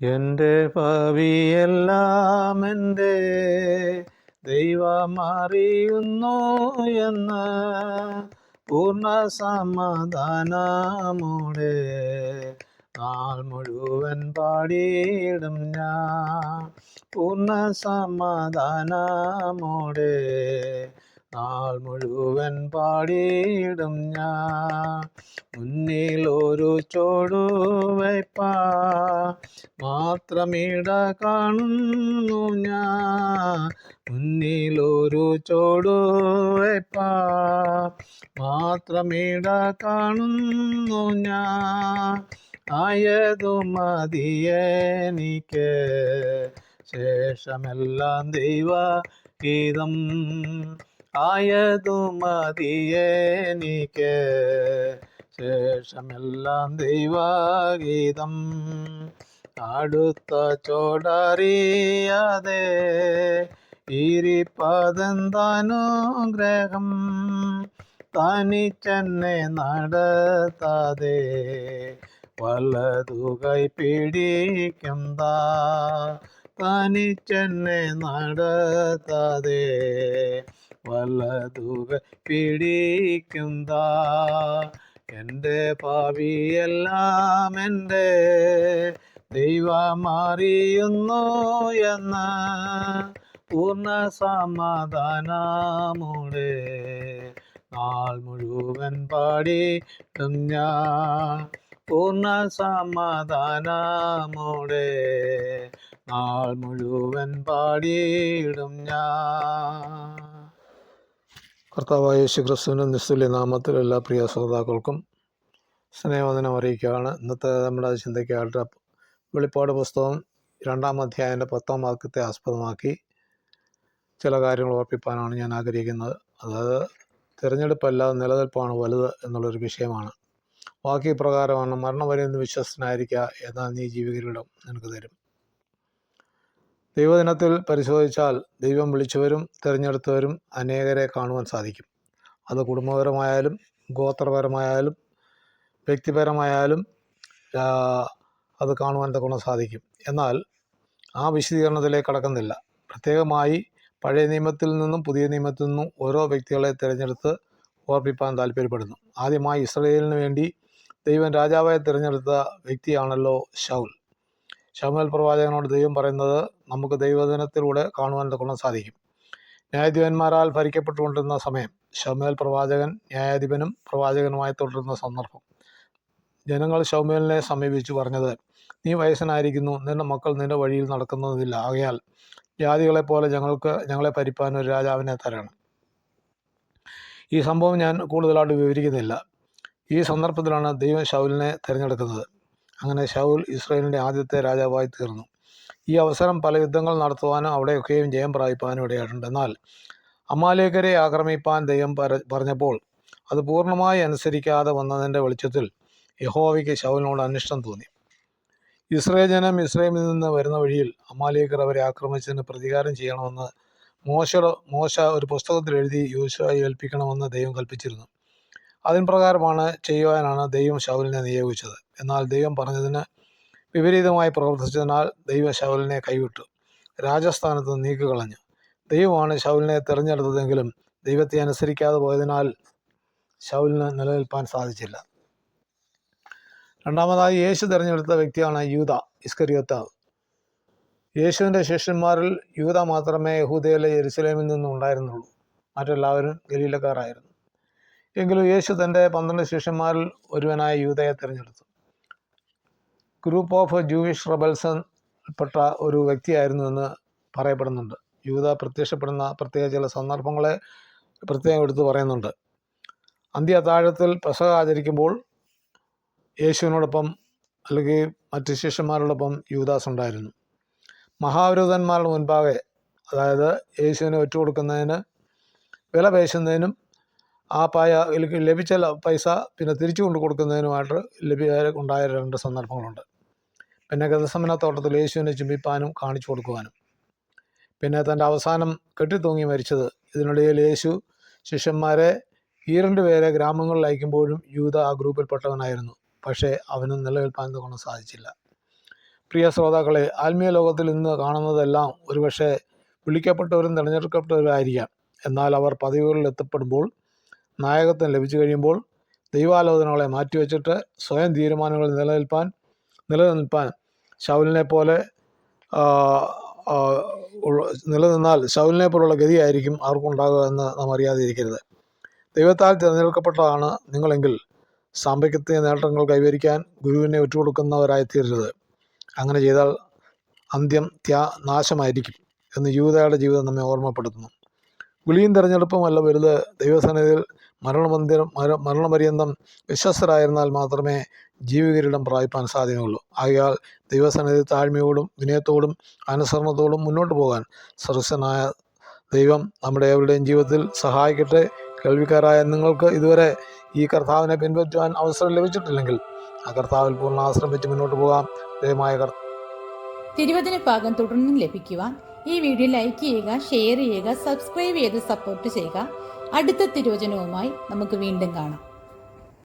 എന്റെ ഭാവിയെല്ലാം എന്റെ ദൈവമറിയുന്നു എന്ന് പൂർണ സമാധാനമോടെ നാൾ മുഴുവൻ പാടിയിടും ഞാൻ. പൂർണ സമാധാനമോടെ നാൾ മുഴുവൻ പാടിയിടും ഞാൻ. മുന്നിൽ ഒരു ചോടുവയ്പ്പാ മാത്രമിട കാണുന്നു ഞാൻ. മുന്നിലൊരു ചോടുവയ്പ്പാ മാത്രമിട കാണുന്നു ഞാൻ. ആയതു മതിയെനിക്ക് ശേഷമെല്ലാം ദൈവ ഗീതം ആയതു മതിയെനിക്ക് ശേഷമെല്ലാം ദൈവഗീതം അടുത്ത ചോടറിയാതെ ഇരിപ്പതെന്താനുഗ്രഹം തനിച്ചെന്നെ നടത്താതെ വല്ലതു കൈ പിടിക്കുന്ന തനിച്ചെന്നെ നടത്താതെ വലതു കൈ പിടിക്കുന്ന എന്റെ പാവിയെല്ലാം എന്റെ ദൈവമറിയുന്നു എന്ന പൂർണ സമാധാനമുടെ നാൾ മുഴുവൻ പാടിയിട്ടും ഞാൻ പൂർണ സമാധാനമുടെ നാൾ മുഴുവൻ പാടിയിടും ഞാൻ. കർത്താവായ യേശു ക്രിസ്തുവിന്റെ നിസ്തുല്യ നാമത്തിൽ എല്ലാ പ്രിയ ശ്രോതാക്കൾക്കും സ്നേഹവന്ദനം അറിയിക്കുകയാണ്. ഇന്നത്തെ നമ്മുടെ ചിന്തയ്ക്കായിട്ട് വെളിപ്പാട് പുസ്തകം രണ്ടാം അധ്യായന്റെ പത്താം വാക്യത്തെ ആസ്പദമാക്കി ചില കാര്യങ്ങൾ ഓർപ്പിപ്പാനാണ് ഞാൻ ആഗ്രഹിക്കുന്നത്. അതായത് തിരഞ്ഞെടുപ്പല്ലാതെ നിലനിൽപ്പാണ് വലുത് എന്നുള്ളൊരു വിഷയമാണ്. വാക്യപ്രകാരമാണ് മരണം വരെ എന്ന് വിശ്വസ്തനായിരിക്കുക എന്നാൽ നീ ജീവികളിടം നിനക്ക് തരും. ദൈവദിനത്തിൽ പരിശോധിച്ചാൽ ദൈവം വിളിച്ചവരും തിരഞ്ഞെടുത്തവരും അനേകരെ കാണുവാൻ സാധിക്കും. അത് കുടുംബപരമായാലും ഗോത്രപരമായാലും വ്യക്തിപരമായാലും അത് കാണുവാൻ തക്കണം സാധിക്കും. എന്നാൽ ആ വിശദീകരണത്തിലേക്ക് കടക്കുന്നില്ല. പ്രത്യേകമായി പഴയ നിയമത്തിൽ നിന്നും പുതിയ നിയമത്തിൽ നിന്നും ഓരോ വ്യക്തികളെ തിരഞ്ഞെടുത്ത് ഓർപ്പിപ്പാൻ താല്പര്യപ്പെടുന്നു. ആദ്യമായി ഇസ്രയേലിന് വേണ്ടി ദൈവം രാജാവായി തിരഞ്ഞെടുത്ത വ്യക്തിയാണല്ലോ ഷൗൽ ശമുവേൽ പ്രവാചകനോട് ദൈവം പറയുന്നത് നമുക്ക് ദൈവദിനത്തിലൂടെ കാണുവാൻ തുടങ്ങാൻ സാധിക്കും. ന്യായാധിപന്മാരാൽ ഭരിക്കപ്പെട്ടുകൊണ്ടിരുന്ന സമയം ഷമേൽ പ്രവാചകൻ ന്യായാധിപനും പ്രവാചകനുമായി തുടരുന്ന സന്ദർഭം. ജനങ്ങൾ ഷൗമേലിനെ സമീപിച്ചു പറഞ്ഞത് നീ വയസ്സനായിരിക്കുന്നു നിന്റെ മക്കൾ നിന്റെ വഴിയിൽ നടക്കുന്നതില്ല ആകയാൽ ജാതികളെപ്പോലെ ഞങ്ങൾക്ക് ഞങ്ങളെ ഭരിപ്പാൻ ഒരു രാജാവിനെ തരണം. ഈ സംഭവം ഞാൻ കൂടുതലായിട്ട് വിവരിക്കുന്നില്ല. ഈ സന്ദർഭത്തിലാണ് ദൈവം ശൗലിനെ തിരഞ്ഞെടുക്കുന്നത്. അങ്ങനെ ഷൗൽ ഇസ്രായേലിന്റെ ആദ്യത്തെ രാജാവായി തീർന്നു. ഈ അവസരം പല യുദ്ധങ്ങൾ നടത്തുവാനും അവിടെയൊക്കെയും ജയം പ്രാപിപ്പാനും ഇടയായിട്ടുണ്ട്. എന്നാൽ അമാലേക്കരെ ആക്രമിപ്പാൻ ദൈവം പറ- പറഞ്ഞപ്പോൾ അത് പൂർണമായി അനുസരിക്കാതെ വന്നതിന്റെ വെളിച്ചത്തിൽ യഹോവയ്ക്ക് ശൗലിനോട് അനിഷ്ടം തോന്നി. ഇസ്രയേൽ ജനം ഇസ്രയേലിൽ നിന്ന് വരുന്ന വഴിയിൽ അമാലേക്കർ അവരെ ആക്രമിച്ചതിന് പ്രതികാരം ചെയ്യണമെന്ന് മോശ മോശ ഒരു പുസ്തകത്തിൽ എഴുതി യോശുവായി ഏൽപ്പിക്കണമെന്ന് ദൈവം കൽപ്പിച്ചിരുന്നു. അതിന് പ്രകാരമാണ് ചെയ്യുവാനാണ് ദൈവം ശൗലിനെ നിയോഗിച്ചത്. എന്നാൽ ദൈവം പറഞ്ഞതിന് വിപരീതമായി പ്രവർത്തിച്ചതിനാൽ ദൈവം ശൗലിനെ കൈവിട്ടു. രാജസ്ഥാനത്ത് നീക്കുകളഞ്ഞു ദൈവമാണ് ശൗലിനെ തിരഞ്ഞെടുത്തതെങ്കിലും ദൈവത്തെ അനുസരിക്കാതെ പോയതിനാൽ ശൗലിന് നിലനിൽപ്പാൻ സാധിച്ചില്ല. രണ്ടാമതായി യേശു തിരഞ്ഞെടുത്ത വ്യക്തിയാണ് യൂത ഇസ്കരിയോത്താവ്. യേശുവിന്റെ ശിഷ്യന്മാരിൽ യൂത മാത്രമേ യഹൂദയിലെ യെരുസലേമിൽ നിന്നും ഉണ്ടായിരുന്നുള്ളൂ മറ്റെല്ലാവരും ഗലീലക്കാരായിരുന്നു. എങ്കിലും യേശു തന്റെ പന്ത്രണ്ട് ശിഷ്യന്മാരിൽ ഒരുവനായ യൂതയെ തിരഞ്ഞെടുത്തു. ഗ്രൂപ്പ് ഓഫ് ജൂയിഷ് റബൽസ് പെട്ട ഒരു വ്യക്തിയായിരുന്നു എന്ന് പറയപ്പെടുന്നുണ്ട്. യൂത പ്രത്യക്ഷപ്പെടുന്ന പ്രത്യേക ചില സന്ദർഭങ്ങളെ പ്രത്യേകം എടുത്തു പറയുന്നുണ്ട്. അന്ത്യ താഴത്തിൽ പെസക ആചരിക്കുമ്പോൾ യേശുവിനോടൊപ്പം അല്ലെങ്കിൽ മറ്റ് ശിഷ്യന്മാരോടൊപ്പം യൂദാസ് ഉണ്ടായിരുന്നു. മഹാവിരോധന്മാരുടെ മുൻപാകെ അതായത് യേശുവിനെ ഒറ്റുകൊടുക്കുന്നതിന് വില പേശുന്നതിനും ആ പായ ലഭിച്ച പൈസ പിന്നെ തിരിച്ചു കൊണ്ട് കൊടുക്കുന്നതിനുമായിട്ട് ലഭ്യ ഉണ്ടായ രണ്ട് സന്ദർഭങ്ങളുണ്ട്. പിന്നെ ഗതസമന തോട്ടത്തിൽ യേശുവിനെ ചുംബിപ്പാനും കാണിച്ചു കൊടുക്കുവാനും. പിന്നെ തന്റെ അവസാനം കെട്ടിത്തൂങ്ങി മരിച്ചത്. ഇതിനിടയിൽ യേശു ശിഷ്യന്മാരെ ഈ രണ്ട് പേരെ ഗ്രാമങ്ങളിൽ അയക്കുമ്പോഴും യൂത ആ ഗ്രൂപ്പിൽപ്പെട്ടവനായിരുന്നു പക്ഷേ അവനും നിലനിൽപ്പാൻ കൊണ്ട് സാധിച്ചില്ല. പ്രിയ ശ്രോതാക്കളെ ആത്മീയ ലോകത്തിൽ ഇന്ന് കാണുന്നതെല്ലാം ഒരുപക്ഷെ വിളിക്കപ്പെട്ടവരും തിരഞ്ഞെടുക്കപ്പെട്ടവരും ആയിരിക്കാം. എന്നാൽ അവർ പതിവുകളിൽ എത്തപ്പെടുമ്പോൾ നായകത്വം ലഭിച്ചു കഴിയുമ്പോൾ ദൈവാലോചനകളെ മാറ്റിവെച്ചിട്ട് സ്വയം തീരുമാനങ്ങളിൽ നിലനിൽപ്പാൻ നിലനിൽപ്പാൻ ശൗലിനെ പോലെ നിലനിന്നാൽ ശൗലിനെ പോലുള്ള ഗതിയായിരിക്കും അവർക്കുണ്ടാകുക എന്ന് നാം അറിയാതെ ഇരിക്കരുത് ദൈവത്താൽ തിരഞ്ഞെടുക്കപ്പെട്ടതാണ് നിങ്ങളെങ്കിൽ സാമ്പത്തിക നേട്ടങ്ങൾ കൈവരിക്കാൻ ഗുരുവിനെ വിട്ടുകൊടുക്കുന്നവരായിത്തീരരുത് അങ്ങനെ ചെയ്താൽ അന്ത്യം ത്യാ നാശമായിരിക്കും എന്ന് യൂതയുടെ ജീവിതം നമ്മെ ഓർമ്മപ്പെടുത്തുന്നു. വിളിയും തിരഞ്ഞെടുപ്പുമല്ല വലുത്. ദൈവസന്നിധിയിൽ മരണമന്ദിരം മര മരണപര്യന്തം വിശ്വസ്തരായിരുന്നാൽ മാത്രമേ ജീവികിരീടം പ്രാപിപ്പാൻ സാധ്യതയുള്ളൂ. ആകയാൽ ദൈവസന്നിധി താഴ്മയോടും വിനയത്തോടും അനുസരണത്തോടും മുന്നോട്ട് പോകാൻ സദസ്യനായ ദൈവം നമ്മുടെ എവരുടെയും ജീവിതത്തിൽ സഹായിക്കട്ടെ. കേൾവിക്കാരായ നിങ്ങൾക്ക് ഇതുവരെ ഈ കർത്താവിനെ പിൻപറ്റുവാൻ അവസരം ലഭിച്ചിട്ടില്ലെങ്കിൽ ആ കർത്താവിൽ പൂർണ ആശ്രയം വെച്ച് മുന്നോട്ട് പോകാം. ദയമായ കർത്താവ് തിരുവചന ഭാഗം തുടർന്നും ലഭിക്കുവാൻ ഈ വീഡിയോ ലൈക്ക് ചെയ്യുക ഷെയർ ചെയ്യുക സബ്സ്ക്രൈബ് ചെയ്ത് സപ്പോർട്ട് ചെയ്യുക. അടുത്ത തിരുവചനവുമായി നമുക്ക് വീണ്ടും കാണാം.